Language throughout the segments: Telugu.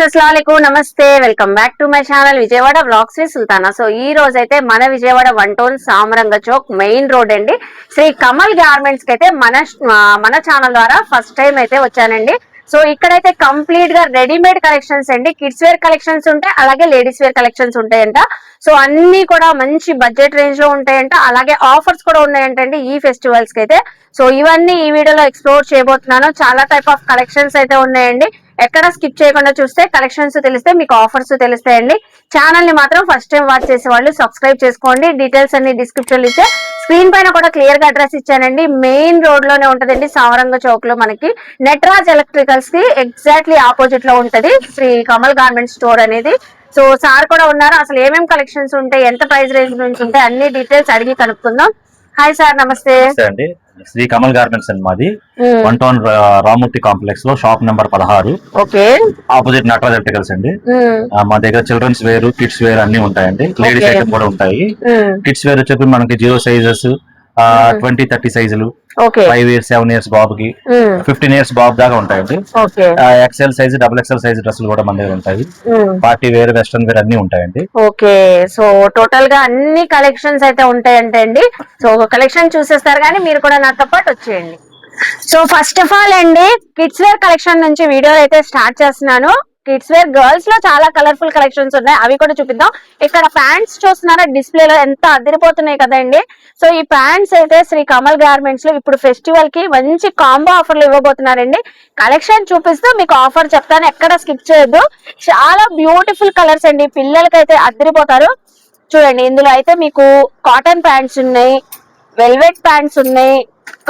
ఫ్రెండ్స్ నమస్తే welcome back to my channel Vijayawada blogs V Sultana. So ఈ రోజు అయితే మన Vijayawada one town Samaranga Chowk main road అండి. శ్రీ కమల్ గార్మెంట్స్కి అయితే మన మన ఛానల్ ద్వారా ఫస్ట్ టైం అయితే వచ్చానండి. సో ఇక్కడైతే కంప్లీట్గా రెడీమేడ్ కలెక్షన్స్ అండి. కిడ్స్ వేర్ కలెక్షన్స్ ఉంటాయి అలాగే లేడీస్ వేర్ కలెక్షన్స్ ఉంటాయంట. సో అన్ని కూడా మంచి బడ్జెట్ రేంజ్లో ఉంటాయంట. అలాగే ఆఫర్స్ కూడా ఉన్నాయంటండి ఈ ఫెస్టివల్స్కి అయితే సో ఇవన్నీ ఈ వీడియోలో ఎక్స్ప్లోర్ చేయబోతున్నాను. చాలా టైప్ ఆఫ్ కలెక్షన్స్ అయితే ఉన్నాయండి. ఎక్కడ స్కిప్ చేయకుండా చూస్తే కలెక్షన్స్ తెలిస్తే మీకు ఆఫర్స్ తెలుస్తాయండి. ఛానల్ని మాత్రం ఫస్ట్ టైం వాచ్ చేసే వాళ్ళు సబ్స్క్రైబ్ చేసుకోండి. డీటెయిల్స్ అన్ని డిస్క్రిప్షన్ ఇచ్చే స్క్రీన్ పైన కూడా క్లియర్గా అడ్రస్ ఇచ్చానండి. మెయిన్ రోడ్లోనే ఉంటదండి సావరంగ చౌక్లో మనకి. నెట్రాజ్ ఎలక్ట్రికల్స్కి ఎగ్జాక్ట్లీ ఆపోజిట్లో ఉంటది. శ్రీ కమల్ గార్మెంట్ స్టోర్ అనేది. సో సార్ కూడా ఉన్నారు. అసలు ఏమేమి కలెక్షన్స్ ఉంటాయి? ఎంత ప్రైస్ రేంజ్ నుంచి ఉంటాయి? అన్ని డీటెయిల్స్ అడిగి కనుక్కుందాం. హాయ్ సార్ నమస్తే. అండి. శ్రీ కమల్ గార్మెంట్స్ అండి మాది. వన్ టౌన్ రామూర్తి కాంప్లెక్స్లో షాప్ నెంబర్ పదహారు. ఓకే. ఆపోజిట్ నటరాజ్ ఎలక్ట్రికల్స్ అండి మా దగ్గర చిల్డ్రన్స్ వేర్ కిడ్స్ వేర్ అన్ని ఉంటాయండి. లేడీస్. ఐటమ్ కూడా ఉంటాయి. కిడ్స్ వేర్ వచ్చేసి మనకి జీరో సైజెస్ ట్వంటీ థర్టీ సైజులు. Okay. Five years seven years బాబుకి. మ్మ్. ఫిఫ్టీన్ ఇయర్స్ బాబు దాకా ఉంటాయండి. XL size double XL size డ్రెస్సులు కూడా మన దగ్గర ఉంటాయి. పార్టీ వేర్ వెస్ట్రన్ వేర్ అన్ని ఉంటాయండి. ఓకే. సో టోటల్గా అన్ని కలెక్షన్స్ అయితే ఉంటాయంటే అండి. సో ఒక కలెక్షన్ చూసేస్తారు కానీ మీరు కూడా నాతో పాటు వచ్చేయండి. సో ఫస్ట్ ఆఫ్ ఆల్ అండి కిడ్స్ వేర్ కలెక్షన్ నుంచి వీడియో అయితే స్టార్ట్ చేస్తున్నాను. కిడ్స్ వేర్ గర్ల్స్లో చాలా కలర్ఫుల్ కలెక్షన్స్ ఉన్నాయి. అవి కూడా చూపిద్దాం. ఇక్కడ ప్యాంట్స్ చూస్తున్నారా? డిస్ప్లే లో ఎంత అదిరిపోతున్నాయి కదండి. సో ఈ ప్యాంట్స్ అయితే శ్రీ కమల్ గార్మెంట్స్లో ఇప్పుడు ఫెస్టివల్కి మంచి కాంబో ఆఫర్లు ఇవ్వబోతున్నారండి. కలెక్షన్ చూపిస్తూ మీకు ఆఫర్ చెప్తాను. ఎక్కడ స్కిప్ చేయొద్దు. చాలా బ్యూటిఫుల్ కలర్స్ అండి. పిల్లలకైతే అదిరిపోతారు. చూడండి ఇందులో అయితే మీకు కాటన్ ప్యాంట్స్ ఉన్నాయి వెల్వెట్ ప్యాంట్స్ ఉన్నాయి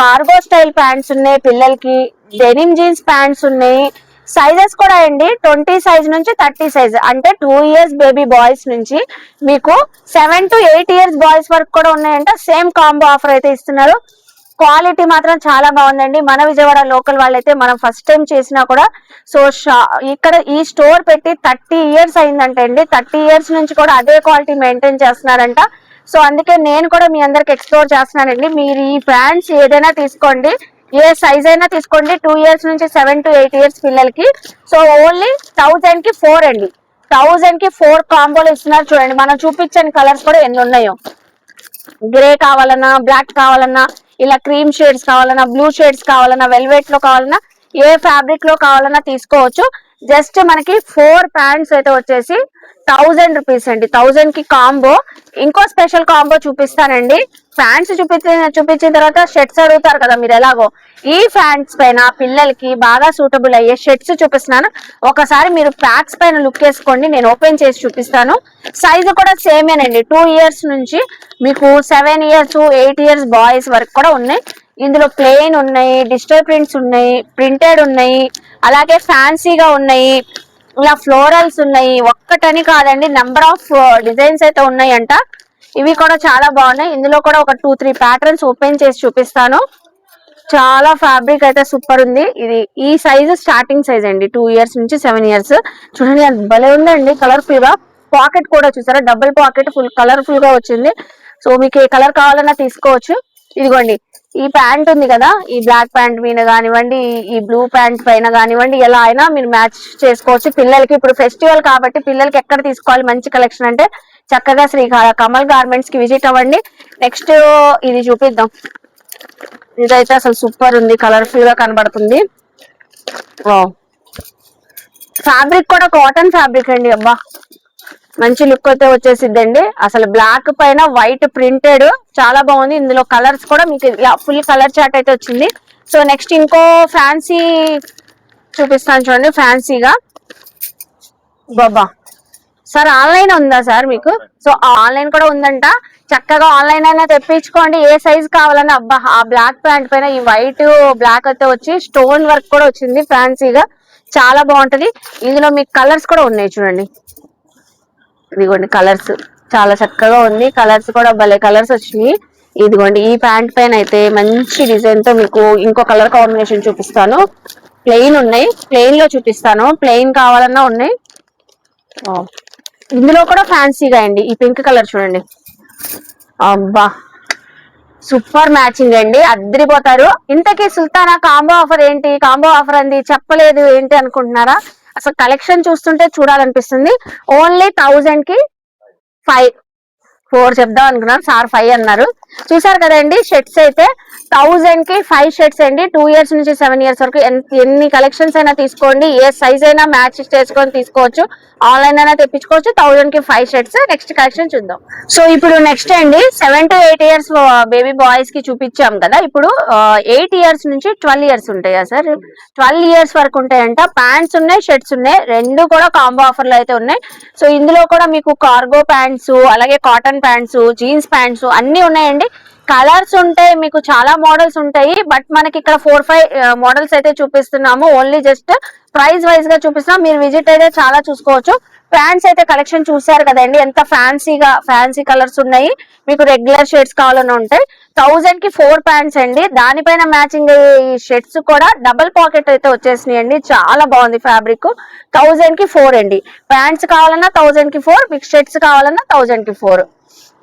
కార్గో స్టైల్ ప్యాంట్స్ ఉన్నాయి పిల్లలకి డెనిమ్ జీన్స్ ప్యాంట్స్ ఉన్నాయి సైజెస్ కూడా అండి ట్వంటీ సైజ్ నుంచి థర్టీ సైజ్ అంటే టూ ఇయర్స్ బేబీ బాయ్స్ నుంచి మీకు seven to eight years boys వరకు కూడా ఉన్నాయంట. సేమ్ కాంబో ఆఫర్ అయితే ఇస్తున్నారు. క్వాలిటీ మాత్రం చాలా బాగుందండి. మన విజయవాడ లోకల్ వాళ్ళైతే మనం ఫస్ట్ టైం చేసినా కూడా సో షా ఇక్కడ ఈ స్టోర్ పెట్టి థర్టీ ఇయర్స్ అయిందంటే అండి. థర్టీ ఇయర్స్ నుంచి కూడా అదే క్వాలిటీ మెయింటైన్ చేస్తున్నారంట. సో అందుకే నేను కూడా మీ అందరికి ఎక్స్ప్లోర్ చేస్తున్నానండి. మీరు ఈ బ్రాండ్స్ ఏదైనా తీసుకోండి. ఏ సైజ్ అయినా తీసుకోండి. టూ ఇయర్స్ నుంచి సెవెన్ టు ఎయిట్ ఇయర్స్ పిల్లలకి. సో ఓన్లీ థౌజండ్కి ఫోర్ అండి. థౌజండ్కి ఫోర్ కాంబోలు ఇస్తున్నారు చూడండి. మనం చూపించని కలర్స్ కూడా ఎన్ని ఉన్నాయో. గ్రే కావాలన్నా బ్లాక్ కావాలన్నా ఇలా క్రీమ్ షేడ్స్ కావాలన్నా బ్లూ షేడ్స్ కావాలన్నా వెల్వెట్లో కావాలన్నా ఏ ఫ్యాబ్రిక్లో కావాలన్నా తీసుకోవచ్చు. జస్ట్ మనకి ఫోర్ ప్యాంట్స్ అయితే వచ్చేసి థౌజండ్ రూపీస్ అండి. థౌజండ్కి కాంబో. ఇంకో స్పెషల్ కాంబో చూపిస్తానండి. ఫ్యాన్స్ చూపించిన చూపించిన తర్వాత షర్ట్స్ అడుగుతారు కదా మీరు ఎలాగో. ఈ ఫ్యాన్స్ పైన పిల్లలకి బాగా సూటబుల్ అయ్యే షర్ట్స్ చూపిస్తున్నాను. ఒకసారి మీరు ప్యాక్స్ పైన లుక్ వేసుకోండి నేను ఓపెన్ చేసి చూపిస్తాను. సైజు కూడా సేమేనండి. టూ ఇయర్స్ నుంచి మీకు seven years eight years boys వరకు కూడా ఉన్నాయి. ఇందులో ప్లెయిన్ ఉన్నాయి డిజిటల్ ప్రింట్స్ ఉన్నాయి ప్రింటెడ్ ఉన్నాయి అలాగే ఫ్యాన్సీగా ఉన్నాయి. ఇలా ఫ్లోరల్స్ ఉన్నాయి. ఒక్కటని కాదండి నెంబర్ ఆఫ్ డిజైన్స్ అయితే ఉన్నాయంట. ఇవి కూడా చాలా బాగున్నాయి. ఇందులో కూడా ఒక టూ త్రీ ప్యాటర్న్స్ ఓపెన్ చేసి చూపిస్తాను. చాలా ఫ్యాబ్రిక్ అయితే సూపర్ ఉంది. ఇది ఈ సైజు స్టార్టింగ్ సైజ్ అండి. టూ ఇయర్స్ నుంచి సెవెన్ ఇయర్స్ చూడండి అది భలే ఉందండి. కలర్ఫుల్గా. పాకెట్ కూడా చూసారా? డబుల్ పాకెట్ ఫుల్ కలర్ఫుల్గా వచ్చింది. సో మీకు ఏ కలర్ కావాలన్నా తీసుకోవచ్చు. ఇదిగోండి. ఈ ప్యాంట్ ఉంది కదా ఈ బ్లాక్ ప్యాంట్ మీద కానివ్వండి ఈ- బ్లూ ప్యాంట్ పైన కానివ్వండి ఎలా అయినా మీరు మ్యాచ్ చేసుకోవచ్చు. పిల్లలకి ఇప్పుడు ఫెస్టివల్ కాబట్టి పిల్లలకి ఎక్కడ తీసుకోవాలి మంచి కలెక్షన్ అంటే చక్కగా శ్రీ కమల్ గార్మెంట్స్కి విజిట్ అవ్వండి. నెక్స్ట్ ఇది చూపిద్దాం. ఇదైతే అసలు సూపర్ ఉంది కలర్ఫుల్గా కనబడుతుంది. ఫ్యాబ్రిక్ కూడా కాటన్ ఫ్యాబ్రిక్ అండి అబ్బా. మంచి లుక్ అయితే వచ్చేసిద్దండి. అసలు బ్లాక్ పైన వైట్ ప్రింటెడ్ చాలా బాగుంది. ఇందులో కలర్స్ కూడా మీకు ఫుల్ కలర్ చాట్ అయితే వచ్చింది. సో నెక్స్ట్ ఇంకో ఫ్యాన్సీ చూపిస్తాను చూడండి ఫ్యాన్సీగా బాబా. సార్ ఆన్లైన్ ఉందా సార్ మీకు? సో ఆన్లైన్ కూడా ఉందంట. చక్కగా ఆన్లైన్ అయినా తెప్పించుకోండి. ఏ సైజ్ కావాలన్నా. అబ్బా ఆ బ్లాక్ ప్యాంట్ పైన ఈ వైట్ బ్లాక్ అయితే వచ్చి స్టోన్ వర్క్ కూడా వచ్చింది ఫ్యాన్సీగా చాలా బాగుంటది. ఇందులో మీకు కలర్స్ కూడా ఉన్నాయి చూడండి. ఇదిగోండి కలర్స్ చాలా చక్కగా ఉంది. కలర్స్ కూడా భలే కలర్స్ వచ్చినాయి. ఇదిగోండి ఈ ప్యాంట్ పైన అయితే మంచి డిజైన్తో మీకు ఇంకో కలర్ కాంబినేషన్ చూపిస్తాను. ప్లెయిన్ ఉన్నాయి. ప్లెయిన్లో చూపిస్తాను. ప్లెయిన్ కావాలన్నా ఉన్నాయి. ఇందులో కూడా ఫ్యాన్సీగా అండి. ఈ పింక్ కలర్ చూడండి. అబ్బా. సూపర్ మ్యాచింగ్ అండి. అద్దరిపోతారు. ఇంతకీ సుల్తానా కాంబో ఆఫర్ ఏంటి? కాంబో ఆఫర్ అంది. చెప్పలేదు ఏంటి అనుకుంటున్నారా? అసలు కలెక్షన్ చూస్తుంటే చూడాలనిపిస్తుంది. ఓన్లీ థౌజండ్కి ఫైవ్ ఫోర్ చెప్దాం అనుకున్నాను. సార్ ఫైవ్ అన్నారు. చూసారు కదండి షర్ట్స్ అయితే థౌజండ్కి ఫైవ్ షర్ట్స్ అండి. టూ ఇయర్స్ నుంచి సెవెన్ ఇయర్స్ వరకు ఎన్ని కలెక్షన్స్ అయినా తీసుకోండి. ఏ సైజ్ అయినా మ్యాచ్ చేసుకొని తీసుకోవచ్చు. ఆన్లైన్ అయినా తెప్పించుకోవచ్చు. థౌజండ్కి ఫైవ్ షర్ట్స్ నెక్స్ట్ కలెక్షన్ చూద్దాం. సో ఇప్పుడు నెక్స్ట్ అండి. Seven to eight years baby బాయ్స్కి చూపించాం కదా. ఇప్పుడు ఎయిట్ ఇయర్స్ నుంచి ట్వెల్వ్ ఇయర్స్ ఉంటాయా సార్? ట్వెల్వ్ ఇయర్స్ వరకు ఉంటాయంట. ప్యాంట్స్ ఉన్నాయి షర్ట్స్ ఉన్నాయి. రెండు కూడా కాంబో ఆఫర్లు అయితే ఉన్నాయి. సో ఇందులో కూడా మీకు కార్గో ప్యాంట్స్ అలాగే కాటన్ ప్యాంట్స్ జీన్స్ ప్యాంట్స్ అన్ని ఉన్నాయండి. కలర్స్ ఉంటాయి మీకు చాలా మోడల్స్ ఉంటాయి బట్ మనకి ఇక్కడ ఫోర్ ఫైవ్ మోడల్స్ అయితే చూపిస్తున్నాము. ఓన్లీ జస్ట్ ప్రైస్ వైజ్గా చూపిస్తున్నాం. మీరు విజిట్ అయితే చాలా చూసుకోవచ్చు. ప్యాంట్స్ అయితే కలెక్షన్ చూసారు కదండి. ఎంత ఫ్యాన్సీగా ఫ్యాన్సీ కలర్స్ ఉన్నాయి. మీకు రెగ్యులర్ షర్ట్స్ కావాలని ఉంటాయి థౌజండ్కి ఫోర్ ప్యాంట్స్ అండి. దానిపైన మ్యాచింగ్ ఈ షర్ట్స్ కూడా డబల్ పాకెట్ అయితే వచ్చేసినాయి అండి చాలా బాగుంది ఫ్యాబ్రిక్ థౌజండ్కి ఫోర్ అండి. ప్యాంట్స్ కావాలన్నా థౌజండ్కి ఫోర్ మీకు షర్ట్స్ కావాలన్నా థౌజండ్కి ఫోర్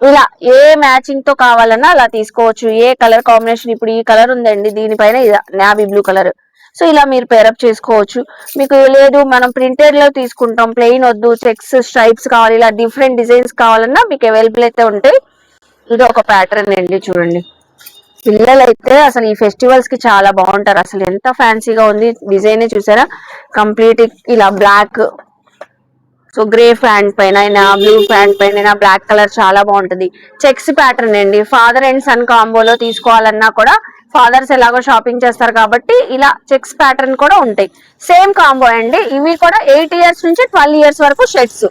ఇలా ఏ మ్యాచింగ్తో కావాలన్నా అలా తీసుకోవచ్చు. ఏ కలర్ కాంబినేషన్ ఇప్పుడు ఈ కలర్ ఉందండి దీనిపైన నావీ బ్లూ కలర్ సో ఇలా మీరు పేరప్ చేసుకోవచ్చు. మీకు లేదు మనం ప్రింటెడ్లో తీసుకుంటాం. ప్లెయిన్ వద్దు చెక్స్ స్ట్రైప్స్ కావాలి ఇలా డిఫరెంట్ డిజైన్స్ కావాలన్నా మీకు అవైలబుల్ అయితే ఉంటాయి ఇది ఒక ప్యాటర్న్ అండి చూడండి. పిల్లలు అయితే అసలు ఈ ఫెస్టివల్స్కి చాలా బాగుంటారు. అసలు ఎంత ఫ్యాన్సీగా ఉంది డిజైన్ చూసారా? కంప్లీట్ ఇలా బ్లాక్ సో గ్రే ప్యాంట్ పైన అయినా బ్లూ ప్యాంట్ పైన అయినా బ్లాక్ కలర్ చాలా బాగుంటది. చెక్స్ ప్యాటర్న్ అండి. ఫాదర్ అండ్ సన్ కాంబోలో తీసుకోవాలన్నా కూడా ఫాదర్స్ ఎలాగో షాపింగ్ చేస్తారు కాబట్టి ఇలా చెక్స్ ప్యాటర్న్ కూడా ఉంటాయి. సేమ్ కాంబో అండి. ఇవి కూడా ఎయిట్ ఇయర్స్ నుంచి ట్వెల్వ్ ఇయర్స్ వరకు షర్ట్స్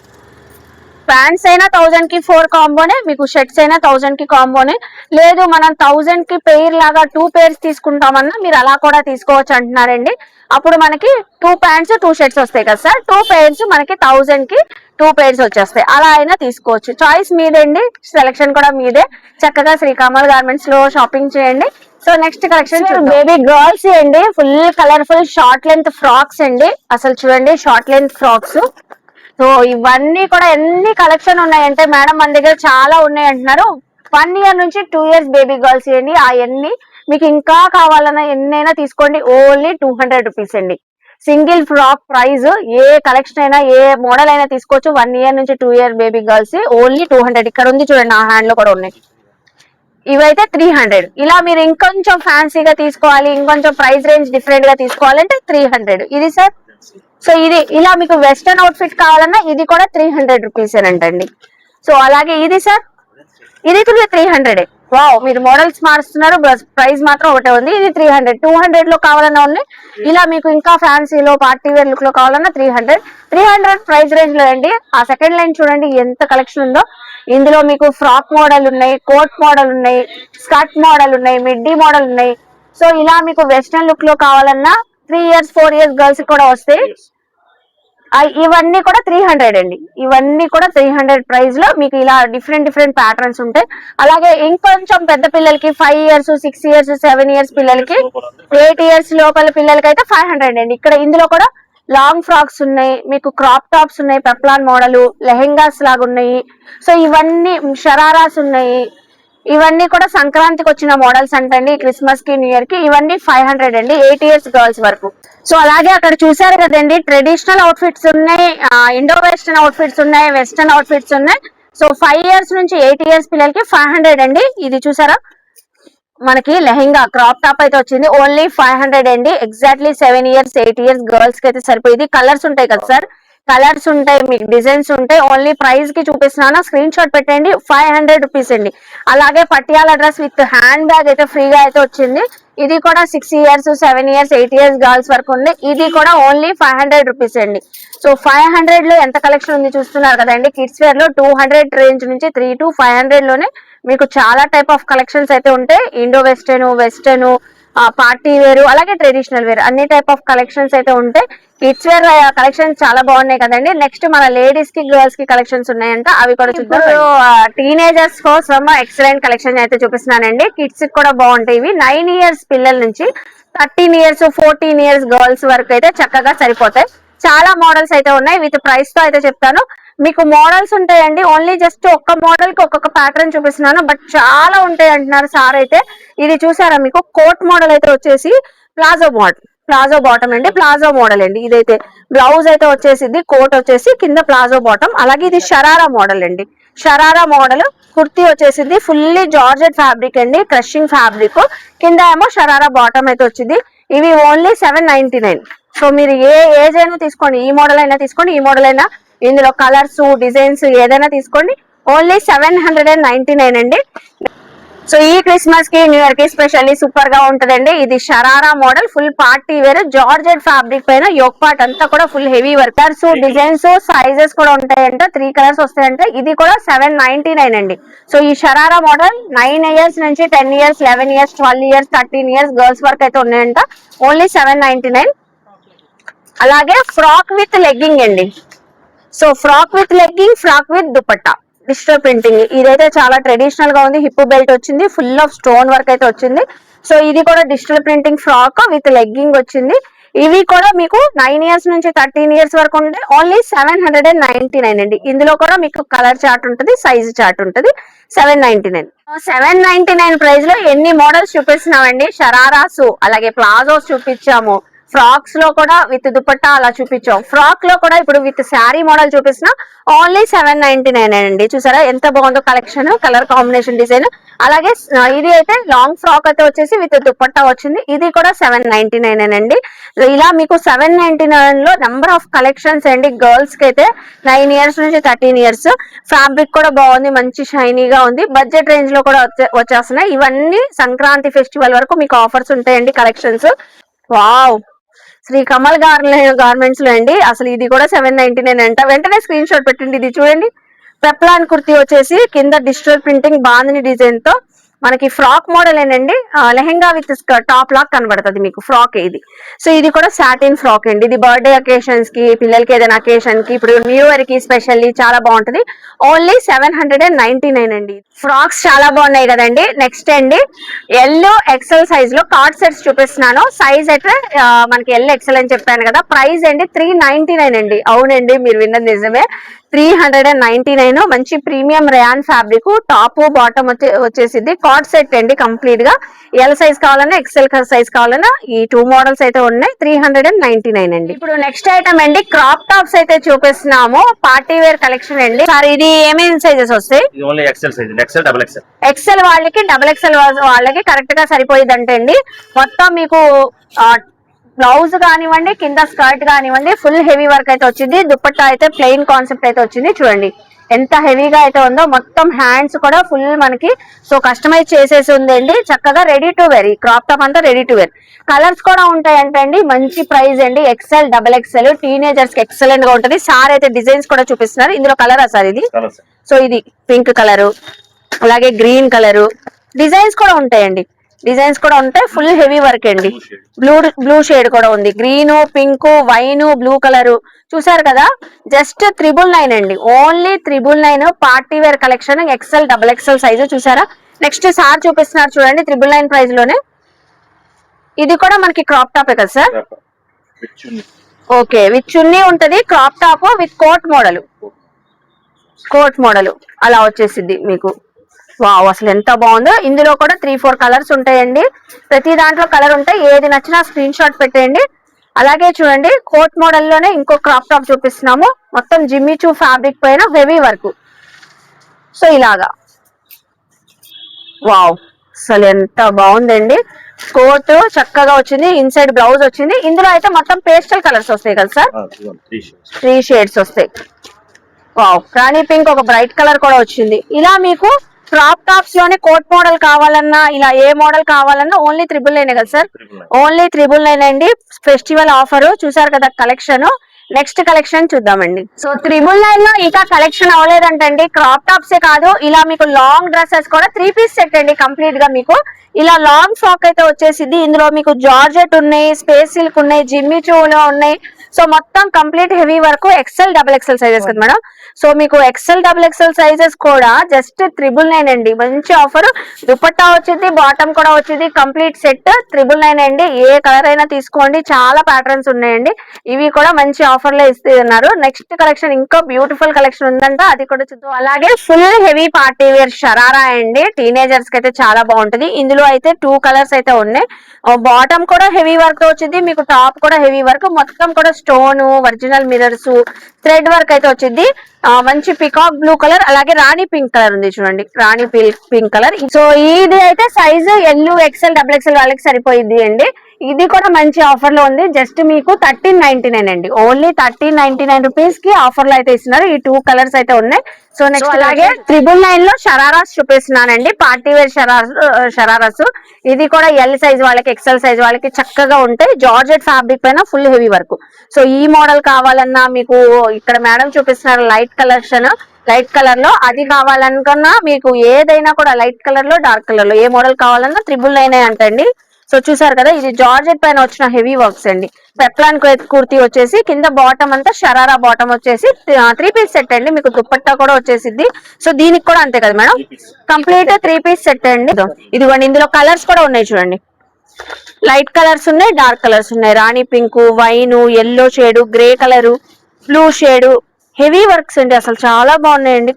ప్యాంట్స్ అయినా థౌజండ్కి ఫోర్ కాంబోనే మీకు షర్ట్స్ అయినా థౌజండ్కి కాంబోనే లేదు మనం థౌజండ్కి పెయిర్ లాగా టూ పేర్స్ తీసుకుంటామన్నా మీరు అలా కూడా తీసుకోవచ్చు అంటున్నారండి. అప్పుడు మనకి టూ ప్యాంట్స్ టూ షర్ట్స్ వస్తాయి కదా సార్. టూ పేర్స్ మనకి థౌజండ్కి టూ పేర్స్ వచ్చేస్తాయి. అలా అయినా తీసుకోవచ్చు. చాయిస్ మీదండి. సెలెక్షన్ కూడా మీదే. చక్కగా శ్రీకామల్ గార్మెంట్స్లో షాపింగ్ చేయండి. So next collection baby girls అండి. Full colourful short length frocks అండి. అసలు చూడండి షార్ట్ లెంత్ ఫ్రాక్స్ సో ఇవన్నీ కూడా ఎన్ని కలెక్షన్ ఉన్నాయంటే మేడం మన దగ్గర చాలా ఉన్నాయి అంటున్నారు. వన్ ఇయర్ నుంచి టూ ఇయర్స్ బేబీ గర్ల్స్ ఇవ్వండి అవన్నీ మీకు ఇంకా కావాలన్నా ఎన్నైనా తీసుకోండి. ఓన్లీ టూ హండ్రెడ్ రూపీస్ అండి. సింగిల్ ఫ్రాక్ ప్రైస్ ఏ కలెక్షన్ అయినా ఏ మోడల్ అయినా తీసుకోవచ్చు. వన్ ఇయర్ నుంచి two year baby girls only two hundred ఇక్కడ ఉంది చూడండి నా హ్యాండ్లో కూడా ఉన్నాయి. ఇవైతే త్రీ హండ్రెడ్ ఇలా మీరు ఇంకొంచెం ఫ్యాన్సీగా తీసుకోవాలి ఇంకొంచెం ప్రైస్ రేంజ్ డిఫరెంట్గా తీసుకోవాలంటే త్రీ హండ్రెడ్ ఇది సార్ సో ఇది ఇలా మీకు వెస్టర్న్ అవుట్ఫిట్ కావాలన్నా ఇది కూడా త్రీ హండ్రెడ్ రూపీస్ అంటండి సో అలాగే ఇది సార్ ఇది కూడా త్రీ హండ్రెడ్ వావ్ మీరు మోడల్స్ మారుస్తున్నారు ప్రైస్ మాత్రం ఒకటే ఉంది. ఇది త్రీ హండ్రెడ్ టూ హండ్రెడ్లో కావాలన్నా ఉంది ఇలా మీకు ఇంకా ఫ్యాన్సీలో పార్టీ వేర్ లుక్లో కావాలన్నా three hundred three hundred price రేంజ్లో అండి. ఆ సెకండ్ లైన్ చూడండి ఎంత కలెక్షన్ ఉందో. ఇందులో మీకు ఫ్రాక్ మోడల్ ఉన్నాయి కోట్ మోడల్ ఉన్నాయి స్కర్ట్ మోడల్ ఉన్నాయి మిడ్డీ మోడల్ ఉన్నాయి. సో ఇలా మీకు వెస్టర్న్ లుక్లో కావాలన్నా three years four years girls కూడా వస్తాయి. ఇవన్నీ కూడా త్రీ హండ్రెడ్ అండి. ఇవన్నీ కూడా త్రీ హండ్రెడ్ ప్రైస్లో మీకు ఇలా డిఫరెంట్ డిఫరెంట్ ప్యాటర్న్స్ ఉంటాయి. అలాగే ఇంకొంచెం పెద్ద పిల్లలకి five years six years seven years పిల్లలకి ఎయిట్ ఇయర్స్ లోపల పిల్లలకి అయితే ఫైవ్ హండ్రెడ్ అండి. ఇక్కడ ఇందులో కూడా లాంగ్ ఫ్రాక్స్ ఉన్నాయి మీకు క్రాప్ టాప్స్ ఉన్నాయి పెప్లాన్ మోడల్ లెహెంగాస్ లాగా ఉన్నాయి సో ఇవన్నీ షరారాస్ ఉన్నాయి. ఇవన్నీ కూడా సంక్రాంతికి వచ్చిన మోడల్స్ అంటండి క్రిస్మస్కి న్యూ ఇయర్కి ఇవన్నీ ఫైవ్ హండ్రెడ్ అండి ఎయిట్ ఇయర్స్ గర్ల్స్ వరకు. సో అలాగే అక్కడ చూసారు కదండి ట్రెడిషనల్ అవుట్ఫిట్స్ ఉన్నాయి ఇండో వెస్టర్న్ అవుట్ఫిట్స్ ఉన్నాయి వెస్టర్న్ అవుట్ఫిట్స్ ఉన్నాయి. సో ఫైవ్ ఇయర్స్ నుంచి ఎయిట్ ఇయర్స్ పిల్లలకి ఫైవ్ హండ్రెడ్ అండి ఇది చూసారా? మనకి లెహెంగా క్రాప్ టాప్ అయితే వచ్చింది ఓన్లీ ఫైవ్ హండ్రెడ్ అండి exactly seven years eight years గర్ల్స్కి అయితే సరిపోయింది. కలర్స్ ఉంటాయి కదా సార్ కలర్స్ ఉంటాయి మీకు డిజైన్స్ ఉంటాయి ఓన్లీ ప్రైస్కి చూపిస్తున్నాను. స్క్రీన్ షాట్ పెట్టండి ఫైవ్ హండ్రెడ్ రూపీస్ అండి. అలాగే Patiala dress with handbag అయితే ఫ్రీగా అయితే వచ్చింది. ఇది కూడా six years seven years eight years girls వరకు ఉంది. ఇది కూడా ఓన్లీ ఫైవ్ హండ్రెడ్ రూపీస్ అండి. సో ఫైవ్ హండ్రెడ్లో ఎంత కలెక్షన్ ఉంది చూస్తున్నారు కదండి. కిడ్స్ వేర్లో టూ హండ్రెడ్ రేంజ్ నుంచి త్రీ టు ఫైవ్ హండ్రెడ్లోనే మీకు చాలా టైప్ ఆఫ్ కలెక్షన్స్ అయితే ఉంటాయి. Indo western western party wear అలాగే ట్రెడిషనల్ వేర్. అన్ని టైప్ ఆఫ్ కలెక్షన్స్ అయితే ఉంటాయి కిడ్స్ వేర్ కలెక్షన్స్ చాలా బాగున్నాయి కదండి. నెక్స్ట్ మన లేడీస్కి గర్ల్స్కి కలెక్షన్స్ ఉన్నాయంట. అవి కూడా చూద్దాం. టీనేజర్స్ కోసం ఎక్సలెంట్ కలెక్షన్ అయితే చూపిస్తున్నానండి. కిడ్స్కి కూడా బాగుంటాయి ఇవి. నైన్ ఇయర్స్ పిల్లల నుంచి thirteen years fourteen years girls వరకు అయితే చక్కగా సరిపోతాయి. చాలా మోడల్స్ అయితే ఉన్నాయి. విత్ ప్రైస్తో అయితే చెప్తాను. మీకు మోడల్స్ ఉంటాయండి. ఓన్లీ జస్ట్ ఒక్క మోడల్కి ఒక్కొక్క ప్యాటర్న్ చూపిస్తున్నాను. బట్ చాలా ఉంటాయి అంటున్నారు సార్ అయితే. ఇది చూసారా మీకు? కోట్ మోడల్ అయితే వచ్చేసి ప్లాజో మోడల్ ప్లాజో బాటమ్ అండి. ప్లాజో మోడల్ అండి. ఇదైతే బ్లౌజ్ అయితే వచ్చేసింది కోట్ వచ్చేసి కింద ప్లాజో బాటమ్ అలాగే ఇది షరారా మోడల్ అండి. షరారా మోడల్ కుర్తీ వచ్చేసింది ఫుల్లీ జార్జెట్ ఫ్యాబ్రిక్ అండి. క్రషింగ్ ఫ్యాబ్రిక్ కింద ఏమో షరారా బాటమ్ అయితే వచ్చింది. ఇవి only seven ninety nine so మీరు ఏ ఏజ్ అయినా తీసుకోండి ఈ మోడల్ అయినా తీసుకోండి ఈ మోడల్ అయినా. ఇందులో కలర్స్ డిజైన్స్ ఏదైనా తీసుకోండి. Only seven hundred and ninety nine అండి. సో ఈ క్రిస్మస్కి న్యూ ఇయర్కి స్పెషల్లీ సూపర్గా ఉంటదండి. ఇది sharara model full party wear georgette fabric పైన యోక్ పార్ట్ అంతా కూడా full heavy workers designs sizes కూడా ఉంటాయంట. త్రీ కలర్స్ వస్తాయంట. ఇది కూడా సెవెన్ నైన్టీ నైన్ అండి. సో ఈ షరారా మోడల్ నైన్ ఇయర్స్ నుంచి ten years eleven years twelve years thirteen years girls work అయితే ఉన్నాయంట. ఓన్లీ సెవెన్ నైన్టీ నైన్ అలాగే ఫ్రాక్ విత్ లెగ్గింగ్ అండి. So frock with legging frock with dupatta. Digital printing. ఇదైతే చాలా ట్రెడిషనల్గా ఉంది. హిప్ బెల్ట్ వచ్చింది. ఫుల్ ఆఫ్ స్టోన్ వర్క్ అయితే వచ్చింది. సో ఇది కూడా digital printing frock with legging వచ్చింది. ఇవి కూడా మీకు నైన్ ఇయర్స్ నుంచి థర్టీన్ ఇయర్స్ వరకు ఉంటే only seven hundred and ninety nine అండి. ఇందులో కూడా మీకు కలర్ చార్ట్ ఉంటుంది సైజ్ చార్ట్ ఉంటుంది. Seven ninety nine seven ninety nine ప్రైస్లో ఎన్ని మోడల్స్ చూపిస్తున్నామండి? షరారాసు అలాగే ప్లాజోస్ చూపించాము. ఫ్రాక్స్లో కూడా విత్ దుపట్టా అలా చూపించాం. ఫ్రాక్లో కూడా ఇప్పుడు విత్ శారీ మోడల్ చూపిస్తున్నా. ఓన్లీ సెవెన్ నైన్టీ నైన్ అండి. చూసారా? ఎంత బాగుందో కలెక్షన్ కలర్ కాంబినేషన్ డిజైన్ అలాగే ఇది అయితే లాంగ్ ఫ్రాక్ అయితే వచ్చేసి విత్ దుపట్టా వచ్చింది. ఇది కూడా సెవెన్ నైన్టీ నైన్ అండి. ఇలా మీకు సెవెన్ నైన్టీ నైన్లో నెంబర్ ఆఫ్ కలెక్షన్స్ అండి? గర్ల్స్కి అయితే నైన్ ఇయర్స్ నుంచి థర్టీన్ ఇయర్స్ ఫ్యాబ్రిక్ కూడా బాగుంది మంచి షైనీగా ఉంది. బడ్జెట్ రేంజ్లో కూడా వచ్చే- వచ్చేస్తున్నాయి. ఇవన్నీ సంక్రాంతి ఫెస్టివల్ వరకు మీకు ఆఫర్స్ ఉంటాయండి కలెక్షన్స్ వావ్ శ్రీ కమల్ గార్మెంట్స్లో అండి. అసలు ఇది కూడా సెవెన్ నైన్టీ నైన్ అంట. వెంటనే స్క్రీన్ షాట్ పెట్టండి. ఇది చూడండి. పెప్లాన్ కుర్తీ వచ్చేసి కింద డిజిటల్ ప్రింటింగ్ బాంధని డిజైన్తో మనకి ఫ్రాక్ మోడల్ ఏనండి లెహెంగా విత్ టాప్ లాక్ కనబడుతుంది మీకు ఫ్రాక్ ఇది. సో ఇది కూడా సాటిన్ ఫ్రాక్ అండి. ఇది బర్త్డే అకేషన్స్కి పిల్లలకి ఏదైనా అకేషన్కి ఇప్పుడు న్యూ ఇయర్కి స్పెషల్లీ చాలా బాగుంటది. Only seven hundred and ninety nine అండి. ఫ్రాక్స్ చాలా బాగున్నాయి కదండి. నెక్స్ట్ అండి ఎల్లో ఎక్సెల్ సైజ్లో కార్డ్ సెట్స్ చూపిస్తున్నాను. సైజ్ అయితే మనకి ఎల్ ఎక్సెల్ అని చెప్పాను కదా. ప్రైస్ అండి త్రీ నైన్టీ నైన్ అండి. అవునండి మీరు విన్నది నిజమే. త్రీ హండ్రెడ్ అండ్ నైన్ మంచి premium rayon fabric top bottom వచ్చే వచ్చేసింది కార్డ్ సెట్ అండి కంప్లీట్గా. ఎల్ సైజ్ కావాలన్నా ఎక్సెల్ సైజ్ కావాలన్నా ఈ టూ మోడల్స్ అయితే ఉన్నాయి. Three hundred and ninety nine అండి. ఇప్పుడు నెక్స్ట్ ఐటమ్ అండి క్రాప్ టాప్స్ అయితే చూపిస్తున్నాము. పార్టీ వేర్ కలెక్షన్ అండి. సార్ ఇది ఏమేమి సైజెస్ వస్తాయి? ఇది ఓన్లీ ఎక్సెల్ వాళ్ళకి డబుల్ ఎక్సెల్ వాళ్ళకి కరెక్ట్గా సరిపోయిందంటే అండి మొత్తం మీకు బ్లౌజ్ కానివ్వండి కింద స్కర్ట్ కానివ్వండి ఫుల్ హెవీ వర్క్ అయితే వచ్చింది. దుపట్టా అయితే ప్లెయిన్ కాన్సెప్ట్ అయితే వచ్చింది. చూడండి. ఎంత హెవీగా అయితే ఉందో మొత్తం హ్యాండ్స్ కూడా ఫుల్ మనకి సో కస్టమైజ్ చేసేసి ఉందండి. చక్కగా రెడీ టు వేర్ ఈ క్రాప్ టాప్ అంతా రెడీ టు వేర్ కలర్స్ కూడా ఉంటాయంటే అండి మంచి ప్రైస్ అండి. ఎక్సెల్ డబల్ ఎక్సెల్ టీనేజర్స్కి ఎక్సలెంట్గా ఉంటుంది. సార్ అయితే డిజైన్స్ కూడా చూపిస్తున్నారు. ఇందులో కలరా సార్ ఇది? సో ఇది పింక్ కలరు అలాగే గ్రీన్ కలరు డిజైన్స్ కూడా ఉంటాయండి. డిజైన్స్ కూడా ఉంటాయి. ఫుల్ హెవీ వర్క్ అండి. బ్లూ బ్లూ షేడ్ కూడా ఉంది. Green pink wine blue colour చూసారు కదా? జస్ట్ త్రిబుల్ నైన్ అండి. Only triple nine party wear collection XL double XL size చూసారా? నెక్స్ట్ సార్ చూపిస్తున్నారు చూడండి త్రిబుల్ నైన్ ప్రైస్లోనే. ఇది కూడా మనకి క్రాప్ టాపే కదా సార్? ఓకే విత్ చున్నీ ఉంటది crop top with coat model coat model అలా వచ్చేసింది మీకు. వావ్ అసలు ఎంత బాగుందో. ఇందులో కూడా త్రీ ఫోర్ కలర్స్ ఉంటాయండి. ప్రతి దాంట్లో కలర్ ఉంటాయి. ఏది నచ్చినా స్క్రీన్ షాట్ పెట్టేయండి. అలాగే చూడండి కోట్ మోడల్లోనే ఇంకో క్రాప్ టాప్ చూపిస్తున్నాము. మొత్తం జిమ్మిచూ ఫ్యాబ్రిక్ పైన హెవీ వర్క్ సో ఇలాగా. వావ్ అసలు ఎంత బాగుందండి. కోట్ చక్కగా వచ్చింది. ఇన్సైడ్ బ్లౌజ్ వచ్చింది. ఇందులో అయితే మొత్తం పేస్టల్ కలర్స్ వస్తాయి కదా sir? Three shades three shades వస్తాయి. వావ్ రాణి పింక్ ఒక బ్రైట్ కలర్ కూడా వచ్చింది. ఇలా మీకు క్రాప్ టాప్స్లోనే కోట్ మోడల్ కావాలన్నా ఇలా ఏ మోడల్ కావాలన్నా ఓన్లీ త్రిబుల్ నైన్ కదా సార్ ఓన్లీ త్రిబుల్ నైన్ అండి. ఫెస్టివల్ ఆఫర్ చూసారు కదా కలెక్షన్ నెక్స్ట్ కలెక్షన్ చూద్దామండి. సో త్రిబుల్ నైన్లో ఇంకా కలెక్షన్ అవ్వలేదంటండి. క్రాప్ టాప్స్ ఏ కాదు. ఇలా మీకు లాంగ్ డ్రెస్సెస్ కూడా త్రీ పీస్ సెట్ అండి కంప్లీట్గా మీకు. ఇలా లాంగ్ ఫ్రాక్ అయితే వచ్చేసింది ఇందులో మీకు జార్జెట్ ఉన్నాయి స్పేస్ సిల్క్ ఉన్నాయి జిమ్మి చూలో ఉన్నాయి. సో మొత్తం కంప్లీట్ హెవీ వరకు ఎక్సెల్ డబుల్ ఎక్సెల్ సైజెస్ కదా మేడం? సో మీకు ఎక్సెల్ డబుల్ ఎక్సెల్ సైజెస్ కూడా జస్ట్ త్రిబుల్ నైన్ అండి. మంచి ఆఫర్ దుపట్టా వచ్చింది బాటమ్ కూడా వచ్చింది. కంప్లీట్ సెట్ త్రిబుల్ నైన్ అండి. ఏ కలర్ అయినా తీసుకోండి. చాలా ప్యాటర్న్స్ ఉన్నాయండి. ఇవి కూడా మంచి ఆఫర్లో ఇస్తున్నారు. నెక్స్ట్ కలెక్షన్ ఇంకా బ్యూటిఫుల్ కలెక్షన్ ఉందంట. అది కూడా చూద్దాం. అలాగే full heavy party wear sharara అండి. టీనేజర్స్కి అయితే చాలా బాగుంటది. ఇందులో అయితే టూ కలర్స్ అయితే ఉన్నాయి. బాటమ్ కూడా హెవీ వర్క్తో వచ్చింది. మీకు టాప్ కూడా హెవీ వర్క్ మొత్తం కూడా stone original mirrors thread work అయితే వచ్చింది. మంచి పికాక్ బ్లూ కలర్ అలాగే రాణి పింక్ కలర్ ఉంది చూడండి. రాణి పింక్ కలర్ సో ఇది అయితే size L XL double XL వాళ్ళకి సరిపోయింది అండి. ఇది కూడా మంచి ఆఫర్లో ఉంది. జస్ట్ మీకు థర్టీన్ నైన్టీ నైన్ అండి. ఓన్లీ థర్టీన్ నైన్టీ నైన్ రూపీస్కి ఆఫర్లో అయితే ఇస్తున్నారు. ఈ టూ కలర్స్ అయితే ఉన్నాయి. సో నెక్స్ట్ అలాగే త్రిబుల్ నైన్లో షరారాస్ చూపిస్తున్నానండి. పార్టీ వేర్ షరారాస్ ఇది కూడా ఎల్ సైజ్ వాళ్ళకి ఎక్సెల్ సైజ్ వాళ్ళకి చక్కగా ఉంటాయి. జార్జెట్ ఫ్యాబ్రిక్ పైన ఫుల్ హెవీ వర్క్ సో ఈ మోడల్ కావాలన్నా మీకు ఇక్కడ మేడం చూపిస్తున్నారు లైట్ కలెక్షన్ లైట్ కలర్లో అది కావాలనుకున్నా మీకు ఏదైనా కూడా లైట్ కలర్లో డార్క్ కలర్లో ఏ మోడల్ కావాలన్నా త్రిబుల్ నైన్ అంటండి. సో చూసారు కదా ఇది జార్జెట్ పైన వచ్చిన హెవీ వర్క్స్ అండి. పెప్లాన్ కుర్తీ వచ్చేసి కింద బాటమ్ అంతా షరారా బాటమ్ వచ్చేసి త్రీ పీస్ సెట్ అండి. మీకు దుప్పట్టా కూడా వచ్చేసిద్ది. సో దీనికి కూడా అంతే కదా madam? Complete three piece set అండి. ఇదో. ఇదిగోండి ఇందులో కలర్స్ కూడా ఉన్నాయి చూడండి. లైట్ కలర్స్ ఉన్నాయి డార్క్ కలర్స్ ఉన్నాయి. Rani pink wine yellow shade grey colour blue shade. Heavy works అండి అసలు చాలా బాగున్నాయండి.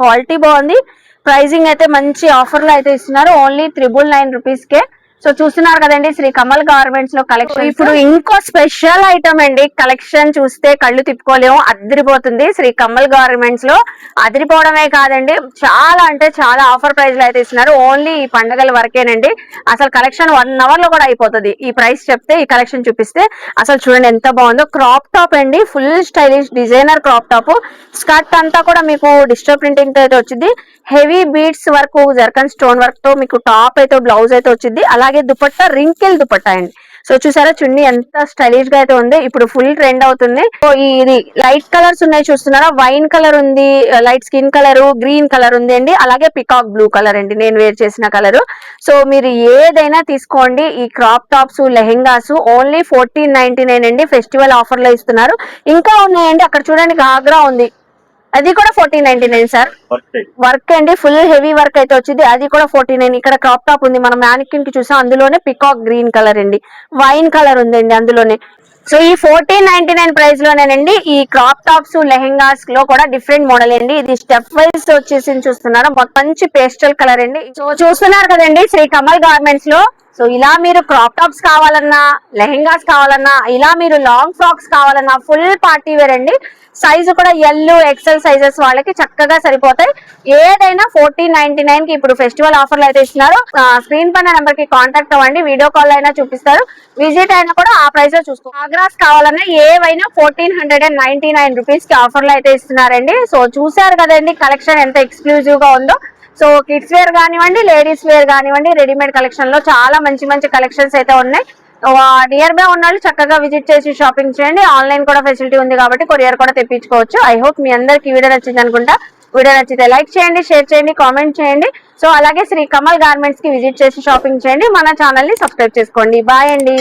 క్వాలిటీ బాగుంది. ప్రైజింగ్ అయితే మంచి ఆఫర్లో అయితే ఇస్తున్నారు. ఓన్లీ త్రిబుల్ నైన్ రూపీస్ కే సో చూస్తున్నారు కదండి శ్రీ కమల్ గార్మెంట్స్లో కలెక్షన్ ఇప్పుడు ఇంకో స్పెషల్ ఐటమ్ అండి. కలెక్షన్ చూస్తే కళ్ళు తిప్పుకోలేము అదిరిపోతుంది. శ్రీ కమల్ గార్మెంట్స్లో అదిరిపోవడమే కాదండి. చాలా అంటే చాలా ఆఫర్ ప్రైస్లో అయితే ఇస్తున్నారు. ఓన్లీ ఈ పండగల వరకేనండి. అసలు కలెక్షన్ వన్ అవర్లో కూడా అయిపోతుంది. ఈ ప్రైస్ చెప్తే ఈ కలెక్షన్ చూపిస్తే అసలు చూడండి ఎంత బాగుందో. క్రాప్ టాప్ అండి. Full stylish designer crop top skirt అంతా కూడా మీకు డిజిటల్ ప్రింటింగ్తో అయితే వచ్చింది heavy beads work zircon stone వర్క్తో మీకు టాప్ అయితే బ్లౌజ్ అయితే వచ్చింది అలాగే దుపట్టా రింకిల్ దుపట్టా అండి. సో చూసారా చున్నీ ఎంత స్టైలిష్గా అయితే ఉంది. ఇప్పుడు ఫుల్ ట్రెండ్ అవుతుంది. సో ఇది లైట్ కలర్స్ ఉన్నాయి చూస్తున్నారా? వైన్ కలర్ ఉంది light skin colour green colour ఉంది అండి. అలాగే పికాక్ బ్లూ కలర్ అండి. నేను వేర్ చేసిన కలర్ సో మీరు ఏదైనా తీసుకోండి. ఈ crop tops lehengas only fourteen ninety nine అండి. ఫెస్టివల్ ఆఫర్లో ఇస్తున్నారు. ఇంకా ఉన్నాయండి. అక్కడ చూడండి ఆగ్రా ఉంది. అది కూడా fourteen ninety nine sir work అండి ఫుల్ హెవీ వర్క్ అయితే వచ్చింది. అది కూడా ఫోర్టీ నైన్. ఇక్కడ క్రాప్ టాప్ ఉంది. మనం మ్యానిక్యూన్కి చూసాం. అందులోనే పికాక్ గ్రీన్ కలర్ అండి. వైన్ కలర్ ఉందండి అందులోనే. సో ఈ ఫోర్టీన్ నైన్టీ నైన్ ప్రైస్ లోనేనండి ఈ క్రాప్ టాప్స్ లెహెంగాస్లో కూడా డిఫరెంట్ మోడల్ అండి. ఇది స్టెప్ వైజ్ వచ్చేసి చూస్తున్నారా? మంచి పేస్టల్ కలర్ అండి. సో చూస్తున్నారు కదండి శ్రీ కమల్ గార్మెంట్స్లో సో ఇలా మీరు క్రాప్ టాప్స్ కావాలన్నా లెహెంగాస్ కావాలన్నా ఇలా మీరు లాంగ్ ఫ్రాక్స్ కావాలన్నా ఫుల్ పార్టీ వేర్ అండి. సైజు కూడా ఎల్లు ఎక్సెల్ సైజెస్ వాళ్ళకి చక్కగా సరిపోతాయి. ఏదైనా ఫోర్టీన్ నైన్టీ నైన్కి ఇప్పుడు ఫెస్టివల్ ఆఫర్లు అయితే ఇస్తున్నారు. స్క్రీన్ పైన నెంబర్కి కాంటాక్ట్ అవ్వండి. వీడియో కాల్ అయినా చూపిస్తారు. విజిట్ అయినా కూడా ఆ ప్రైస్లో చూసుకో ఆగ్రాస్ కావాలన్నా ఏవైనా fourteen hundred and ninety nine రూపీస్కి ఆఫర్లు అయితే ఇస్తున్నారండి. సో చూసారు కదండి కలెక్షన్ ఎంత ఎక్స్క్లూజివ్గా ఉందో. సో కిడ్స్ వేర్ కానివ్వండి లేడీస్ వేర్ కానివ్వండి రెడీమేడ్ కలెక్షన్లో చాలా మంచి మంచి కలెక్షన్స్ అయితే ఉన్నాయి. నియర్ బై ఉన్న చక్కగా విజిట్ చేసి షాపింగ్ చేయండి. ఆన్లైన్ కూడా ఫెసిలిటీ ఉంది కాబట్టి కొరియర్ కూడా తెప్పించుకోవచ్చు. ఐ హోప్ మీ అందరికి వీడియో నచ్చింది అనుకుంటా. వీడియో నచ్చితే లైక్ చేయండి షేర్ చేయండి కామెంట్ చేయండి. సో అలాగే శ్రీ కమల్ గార్మెంట్స్కి విజిట్ చేసి షాపింగ్ చేయండి. మన ఛానల్ని సబ్స్క్రైబ్ చేసుకోండి. బాయ్ అండి.